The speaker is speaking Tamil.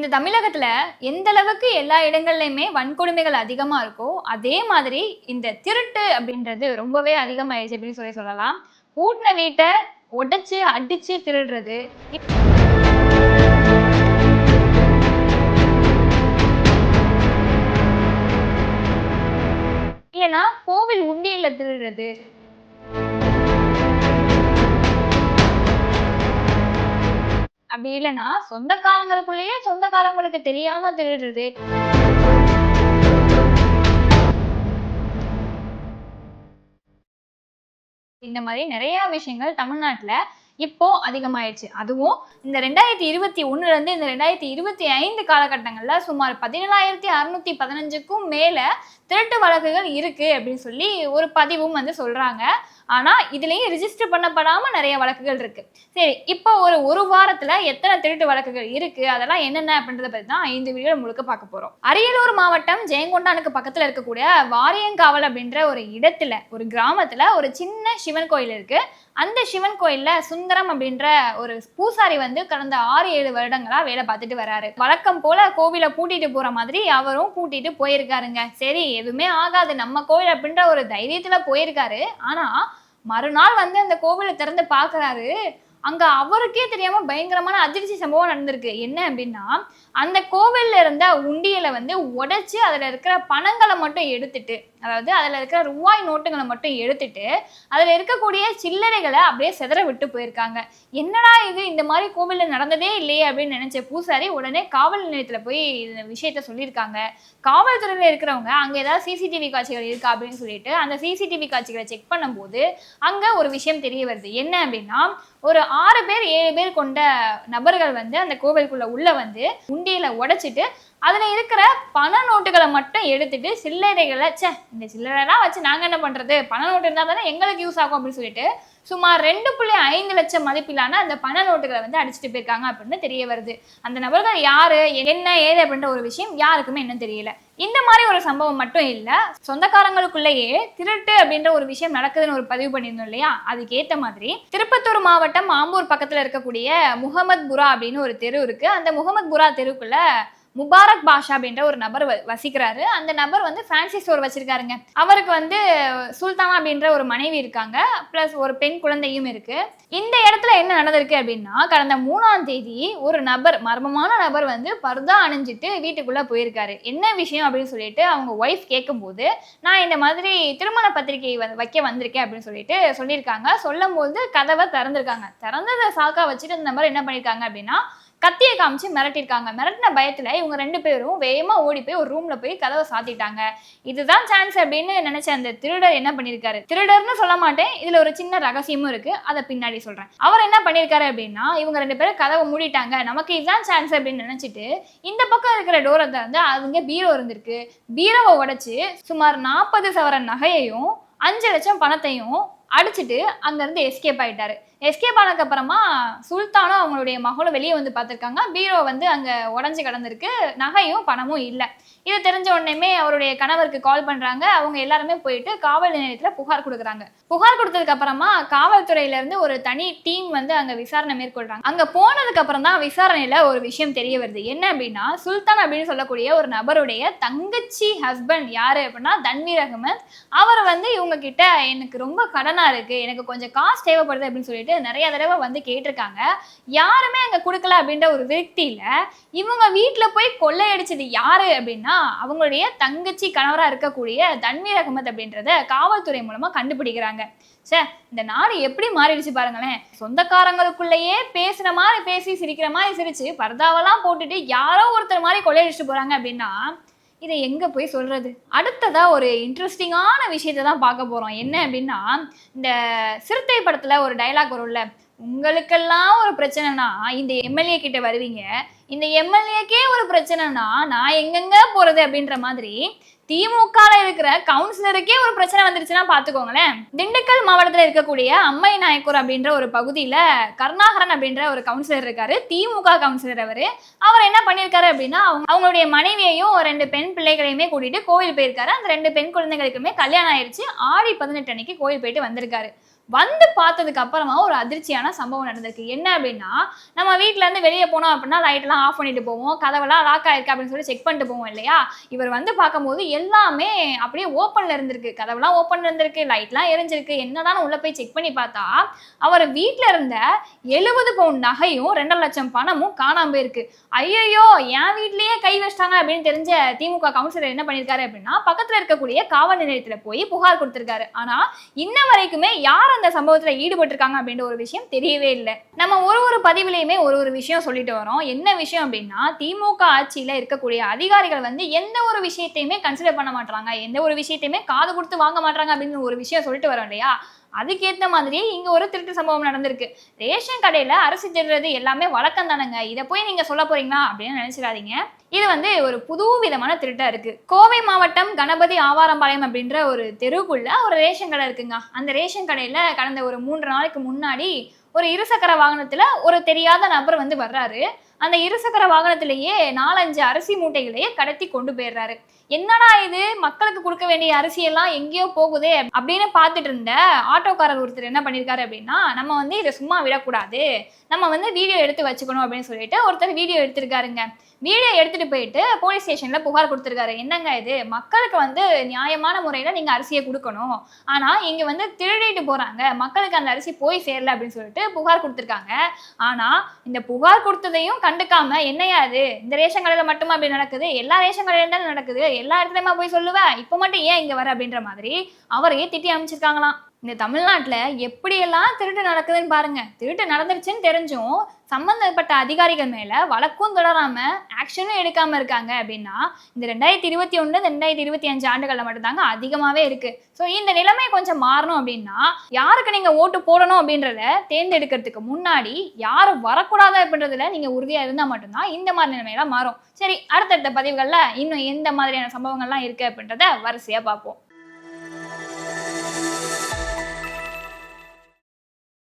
இந்த தமிழகத்துல எந்த அளவுக்கு எல்லா இடங்கள்லையுமே வன்கொடுமைகள் அதிகமா இருக்கோ அதே மாதிரி இந்த திருட்டு அப்படின்றது ரொம்பவே அதிகமாயிடுச்சு அப்படின்னு சொல்லி சொல்லலாம். கூட்டின வீட்டை உடைச்சு அடிச்சு திருடுறது. ஏன்னா கோவில் உண்டியல்ல திருடுறது. அப்படி இல்லைன்னா சொந்தக்காரங்களுக்குள்ளேயே சொந்தக்காரங்களுக்கு தெரியாம திருடுறது. இந்த மாதிரி நிறைய விஷயங்கள் தமிழ்நாட்டுல இப்போ அதிகமாயிடுச்சு. அதுவும் இந்த ரெண்டாயிரத்தி இருபத்தி ஒண்ணுல இருந்து இந்த ரெண்டாயிரத்தி இருபத்தி ஐந்து காலகட்டங்கள்ல சுமார் பதினேழாயிரத்தி அறுநூத்தி பதினஞ்சுக்கும் மேல திருட்டு வழக்குகள் இருக்கு அப்படின்னு சொல்லி ஒரு பதிவும் வந்து சொல்றாங்க. ஆனா இதுலயும் ரிஜிஸ்டர் பண்ணப்படாம நிறைய வழக்குகள் இருக்கு. சரி இப்போ ஒரு ஒரு வாரத்துல எத்தனை திருட்டு வழக்குகள் இருக்கு? அதெல்லாம் என்னென்ன அப்படின்றத பத்தி தான் ஐந்து வீடியோ முழுக்க பார்க்க போறோம். அரியலூர் மாவட்டம் ஜெயங்கொண்டானுக்கு பக்கத்துல இருக்கக்கூடிய வாரியங்காவல் அப்படின்ற ஒரு இடத்துல ஒரு கிராமத்துல ஒரு சின்ன சிவன் கோயில் இருக்கு. அந்த சிவன் கோயில்ல சுந்தரம் அப்படின்ற ஒரு பூசாரி வந்து கடந்த ஆறு ஏழு வருடங்களா வேலை பார்த்துட்டு வராரு. வழக்கம் போல கோவிலை பூட்டிட்டு போற மாதிரி அவரும் பூட்டிட்டு போயிருக்காருங்க. சரி எதுவுமே ஆகாது. நம்ம கோவில் அப்படின்ற ஒரு தைரியத்துல போயிருக்காரு. ஆனா மறுநாள் வந்து அந்த கோவிலை திறந்து பாக்குறாரு அங்க அவருக்கே தெரியாம பயங்கரமான அதிர்ச்சி சம்பவம் நடந்திருக்கு. என்ன அப்படின்னா அந்த கோவில்ல இருந்த உண்டியலை வந்து உடைச்சு அதுல இருக்கிற பணங்களை மட்டும் எடுத்துட்டு அதாவது அதுல இருக்கிற ரூபாய் நோட்டுகளை மட்டும் எடுத்துட்டு அதுல இருக்கக்கூடிய சில்லறைகளை அப்படியே சிதற விட்டு போயிருக்காங்க. என்னடா இது? இந்த மாதிரி கோவில்ல நடந்ததே இல்லையே அப்படின்னு நினைச்ச பூசாரி உடனே காவல் நிலையத்துல போய் இந்த விஷயத்த சொல்லியிருக்காங்க. காவல்துறையில இருக்கிறவங்க அங்க ஏதாவது சிசிடிவி காட்சிகள் இருக்கா அப்படின்னு சொல்லிட்டு அந்த சிசிடிவி காட்சிகளை செக் பண்ணும்போது அங்க ஒரு விஷயம் தெரிய வருது. என்ன அப்படின்னா ஒரு ஆறு பேர் ஏழு பேர் கொண்ட நபர்கள் வந்து அந்த கோவிலுக்குள்ள உள்ள வந்து உண்டியில உடைச்சிட்டு அதுல இருக்கிற பண நோட்டுகளை மட்டும் எடுத்துட்டு சில்லறைகளை ச்சே இந்த சில்லறைலாம் வச்சு நாங்க என்ன பண்றது? பண நோட்டு இருந்தா தானே எங்களுக்கு யூஸ் ஆகும் அப்படின்னு சொல்லிட்டு சுமார் ரெண்டு புள்ளி ஐந்து லட்சம் மதிப்பிலான அந்த பண நோட்டுகளை வந்து அடிச்சுட்டு போயிருக்காங்க அப்படின்னு தெரிய வருது. அந்த நபர்கள் யாரு? என்ன ஏது அப்படின்ற ஒரு விஷயம் யாருக்குமே இன்னும் தெரியல. இந்த மாதிரி ஒரு சம்பவம் மட்டும் இல்ல. சொந்தக்காரங்களுக்குள்ளேயே திருட்டு அப்படின்ற ஒரு விஷயம் நடக்குதுன்னு ஒரு பதிவு பண்ணியிருந்தோம் இல்லையா? அதுக்கு ஏத்த மாதிரி திருப்பத்தூர் மாவட்டம் ஆம்பூர் பக்கத்துல இருக்கக்கூடிய முகமது புரா அப்படின்னு ஒரு தெரு இருக்கு. அந்த முகமது புரா தெருக்குள்ள முபாரக் பாஷா அப்படின்ற ஒரு நபர் வ- வசிக்கிறாரு. அந்த நபர் வந்து ஃபேன்சி ஸ்டோர் வச்சிருக்காருங்க. அவருக்கு வந்து சுல்தானா அப்படின்ற ஒரு மனைவி இருக்காங்க. ப்ளஸ் ஒரு பெண் குழந்தையும் இருக்கு. இந்த இடத்துல என்ன நடந்திருக்கு அப்படின்னா கடந்த மூணாம் தேதி ஒரு நபர் மர்மமான நபர் வந்து பர்தா அணிஞ்சிட்டு வீட்டுக்குள்ள போயிருக்காரு. என்ன விஷயம் அப்படின்னு சொல்லிட்டு அவங்க ஒய்ஃப் கேட்கும்போது நான் இந்த மாதிரி திருமண பத்திரிகை வ- வைக்க வந்திருக்கேன் அப்படின்னு சொல்லிட்டு சொல்லியிருக்காங்க. சொல்லும் போது கதவை திறந்திருக்காங்க. திறந்ததை சாக்கா வச்சுட்டு இந்த நபர் என்ன பண்ணியிருக்காங்க அப்படின்னா கத்தியை காமிச்சு மிரட்டியிருக்காங்க. மிரட்டின பயத்தில் இவங்க ரெண்டு பேரும் வேகமாக ஓடி போய் ஒரு ரூமில் போய் கதவை சாத்திட்டாங்க. இதுதான் சான்ஸ் அப்படின்னு நினைச்ச அந்த திருடர் என்ன பண்ணியிருக்காரு திருடர்னு சொல்ல மாட்டேன். இதில் ஒரு சின்ன ரகசியமும் இருக்குது அதை பின்னாடி சொல்கிறேன் அவர் என்ன பண்ணியிருக்காரு அப்படின்னா இவங்க ரெண்டு பேரும் கதவை மூடிட்டாங்க. நமக்கு இதுதான் சான்ஸ் அப்படின்னு நினச்சிட்டு இந்த பக்கம் இருக்கிற டோரை திறந்து அதுங்க பீரோ இருந்திருக்கு. பீரோவை உடச்சி சுமார் நாற்பது சவரன் நகையையும் அஞ்சு லட்சம் பணத்தையும் அடிச்சிட்டு அங்கேருந்து எஸ்கேப் ஆகிட்டாரு எஸ்கேப் ஆனதுக்கப்புறமா சுல்தானும் அவங்களுடைய மகளும் வெளியே வந்து பார்த்துருக்காங்க. பீரோ வந்து அங்கே உடஞ்சி கிடந்திருக்கு. நகையும் பணமும் இல்லை. இது தெரிஞ்ச உடனேமே அவருடைய கணவருக்கு கால் பண்ணுறாங்க அவங்க எல்லாருமே போயிட்டு காவல் நிலையத்தில் புகார் கொடுக்குறாங்க. புகார் கொடுத்ததுக்கப்புறமா காவல்துறையிலேருந்து ஒரு தனி டீம் வந்து அங்கே விசாரணை மேற்கொள்கிறாங்க அங்கே போனதுக்கப்புறம் தான் விசாரணையில் ஒரு விஷயம் தெரிய வருது. என்ன அப்படின்னா சுல்தான் அப்படின்னு சொல்லக்கூடிய ஒரு நபருடைய தங்கச்சி ஹஸ்பண்ட் யார் அப்படின்னா தன்வீர் அகமத். அவர் வந்து இவங்க கிட்ட எனக்கு ரொம்ப கடன் இருக்கு? எனக்கு கொஞ்சம் காசு தேவைப்படுது அப்படின்னு சொல்லிட்டு நிறைய தடவை வந்து கேட்டிருக்காங்க. யாருமே அங்க கொடுக்கல அப்படின்ற ஒரு விரக்தியில இவங்க வீட்டுல போய் கொள்ளையடிச்சது யாரு அப்படின்னா அவங்களுடைய தங்கச்சி கணவரா இருக்கக்கூடிய தன்வீர் அகமத் அப்படின்றத காவல்துறை மூலமா கண்டுபிடிக்கிறாங்க. சே இந்த நாடு எப்படி மாறிடுச்சு பாருங்களேன். சொந்தக்காரங்களுக்குள்ளேயே பேசுற மாதிரி பேசி சிரிக்கிற மாதிரி சிரிச்சு பர்தாவெல்லாம் போட்டுட்டு யாரோ ஒருத்தர் மாதிரி கொள்ளையடிச்சிட்டு போறாங்க அப்படின்னா இதை எங்கே போய் சொல்கிறது அடுத்ததாக ஒரு இன்ட்ரெஸ்டிங்கான விஷயத்தை தான் பார்க்க போகிறோம் என்ன அப்படின்னா இந்த சிறுத்தை படத்தில் ஒரு டைலாக் வரும்ல உங்களுக்கெல்லாம் ஒரு பிரச்சனைனா இந்த எம்எல்ஏ கிட்ட வருவீங்க. இந்த எம்எல்ஏக்கே ஒரு பிரச்சனைனா நான் எங்கெங்க போறது அப்படின்ற மாதிரி திமுகல இருக்கிற கவுன்சிலருக்கே ஒரு பிரச்சனை வந்துருச்சுன்னா பாத்துக்கோங்களேன். திண்டுக்கல் மாவட்டத்துல இருக்கக்கூடிய அம்மை நாயக்கூர் அப்படின்ற ஒரு பகுதியில கருணாகரன் அப்படின்ற ஒரு கவுன்சிலர் இருக்காரு. திமுக கவுன்சிலர் அவரு. அவர் என்ன பண்ணியிருக்காரு அப்படின்னா அவங்க அவங்களுடைய மனைவியையும் ரெண்டு பெண் பிள்ளைகளையுமே கூட்டிட்டு கோவில் போயிருக்காரு. அந்த ரெண்டு பெண் குழந்தைகளுக்குமே கல்யாணம் ஆயிடுச்சு ஆடி பதினெட்டு அன்னைக்கு கோவில் போயிட்டு வந்திருக்காரு. வந்து பார்த்ததுக்கு அப்புறமா ஒரு அதிர்ச்சியான சம்பவம் நடந்திருக்கு. என்ன அப்படின்னா நம்ம வீட்ல இருந்து வெளியே போனோம் அப்படின்னா லைட்லாம் ஆஃப் பண்ணிட்டு போவோம். கதவெல்லாம் லாக் ஆயிருக்கு அப்படின்னு சொல்லி செக் பண்ணிட்டு போவோம் இல்லையா? இவர் வந்து பார்க்கும்போது எல்லாமே அப்படியே ஓப்பன்ல இருந்திருக்கு. கதவெல்லாம் ஓப்பன்ல இருந்திருக்கு லைட்லாம் எரிஞ்சிருக்கு. என்னதான் உள்ள போய் செக் பண்ணி பார்த்தா அவர் வீட்ல இருந்த எழுபது பவுன் நகையும் ரெண்டரை லட்சம் பணமும் காணாம போயிருக்கு. ஐயோ என் வீட்லயே கை வச்சிட்டாங்க அப்படின்னு தெரிஞ்ச திமுக கவுன்சிலர் என்ன பண்ணிருக்காரு அப்படின்னா பக்கத்துல இருக்கக்கூடிய காவல் நிலையத்துல போய் புகார் கொடுத்திருக்காரு. ஆனா இன்ன வரைக்குமே யார் அந்த சம்பவத்துல ஈடுபட்டிருக்காங்க அப்படின்ற ஒரு விஷயம் தெரியவே இல்லை. நம்ம ஒரு ஒரு பதிவுலையுமே ஒரு ஒரு விஷயம் சொல்லிட்டு வரோம். என்ன விஷயம் அப்படின்னா திமுக ஆட்சியில இருக்கக்கூடிய அதிகாரிகள் வந்து எந்த ஒரு விஷயத்தையுமே கன்சிடர் பண்ண மாட்டாங்க எந்த ஒரு விஷயத்தையுமே காது கொடுத்து வாங்க மாட்டாங்க அப்படின்னு ஒரு விஷயம் சொல்லிட்டு வரோம் இல்லையா? அதுக்கேற்ற மாதிரியே இங்க ஒரு திருட்டு சம்பவம் நடந்திருக்கு. ரேஷன் கடையில அரிசி திருடுறது எல்லாமே வழக்கம் தானங்க. இதை போய் நீங்க சொல்ல போறீங்களா அப்படின்னு நினைச்சிடாதீங்க. இது வந்து ஒரு புது விதமான திருட்டா இருக்கு. கோவை மாவட்டம் கணபதி ஆவாரம்பாளையம் அப்படின்ற ஒரு தெருவுக்குள்ள ஒரு ரேஷன் கடை இருக்குங்க. அந்த ரேஷன் கடையில கடந்த ஒரு மூன்று நாளைக்கு முன்னாடி ஒரு இருசக்கர வாகனத்துல ஒரு தெரியாத நபர் வந்து வர்றாரு. அந்த இருசக்கர வாகனத்திலேயே நாலஞ்சு அரிசி மூட்டைகளையே கடத்தி கொண்டு போயிடுறாரு. என்னடா இது? மக்களுக்கு கொடுக்க வேண்டிய அரிசி எல்லாம் எங்கேயோ போகுதே அப்படின்னு பார்த்துட்டு இருந்த ஆட்டோக்காரர் ஒருத்தர் என்ன பண்ணியிருக்காரு அப்படின்னா நம்ம வந்து இதை சும்மா விடக்கூடாது. நம்ம வந்து வீடியோ எடுத்து வச்சுக்கணும் அப்படின்னு சொல்லிட்டு ஒருத்தர் வீடியோ எடுத்திருக்காருங்க. வீடியோ எடுத்துட்டு போயிட்டு போலீஸ் ஸ்டேஷன்ல புகார் கொடுத்துருக்காரு. என்னங்க இது? மக்களுக்கு வந்து நியாயமான முறையில நீங்க அரிசியை கொடுக்கணும். ஆனா இங்க வந்து திருடிட்டு போறாங்க. மக்களுக்கு அந்த அரிசி போய் சேரல அப்படின்னு சொல்லிட்டு புகார் கொடுத்துருக்காங்க. ஆனா இந்த புகார் கொடுத்ததையும் கண்டுக்காம என்னையா அது இந்த ரேஷன் கடையில மட்டுமா அப்படி நடக்குது? எல்லா ரேஷன் கடையில தானே நடக்குது? எல்லா இடத்துலயுமா போய் சொல்லுவேன் இப்போ மட்டும் ஏன் இங்க வர அப்படின்ற மாதிரி அவரையே திட்டி அமைச்சிருக்காங்களாம் இந்த தமிழ்நாட்டில் எப்படியெல்லாம் திருட்டு நடக்குதுன்னு பாருங்க. திருட்டு நடந்துருச்சுன்னு தெரிஞ்சும் சம்பந்தப்பட்ட அதிகாரிகள் மேலே வழக்கும் தொடராம ஆக்ஷனும் எடுக்காம இருக்காங்க அப்படின்னா இந்த ரெண்டாயிரத்தி இருபத்தி ஒன்று ரெண்டாயிரத்தி இருபத்தி அஞ்சு ஆண்டுகளில் மட்டும்தாங்க அதிகமாகவே இருக்கு. ஸோ இந்த நிலைமை கொஞ்சம் மாறணும் அப்படின்னா யாருக்கு நீங்கள் ஓட்டு போடணும் அப்படின்றத தேர்ந்தெடுக்கிறதுக்கு முன்னாடி யாரும் வரக்கூடாது அப்படின்றதுல நீங்கள் உறுதியாக இருந்தால் மட்டும்தான் இந்த மாதிரி நிலைமையெல்லாம் மாறும். சரி அடுத்தடுத்த பதிவுகளில் இன்னும் எந்த மாதிரியான சம்பவங்கள்லாம் இருக்கு அப்படின்றத வரிசையாக பார்ப்போம்.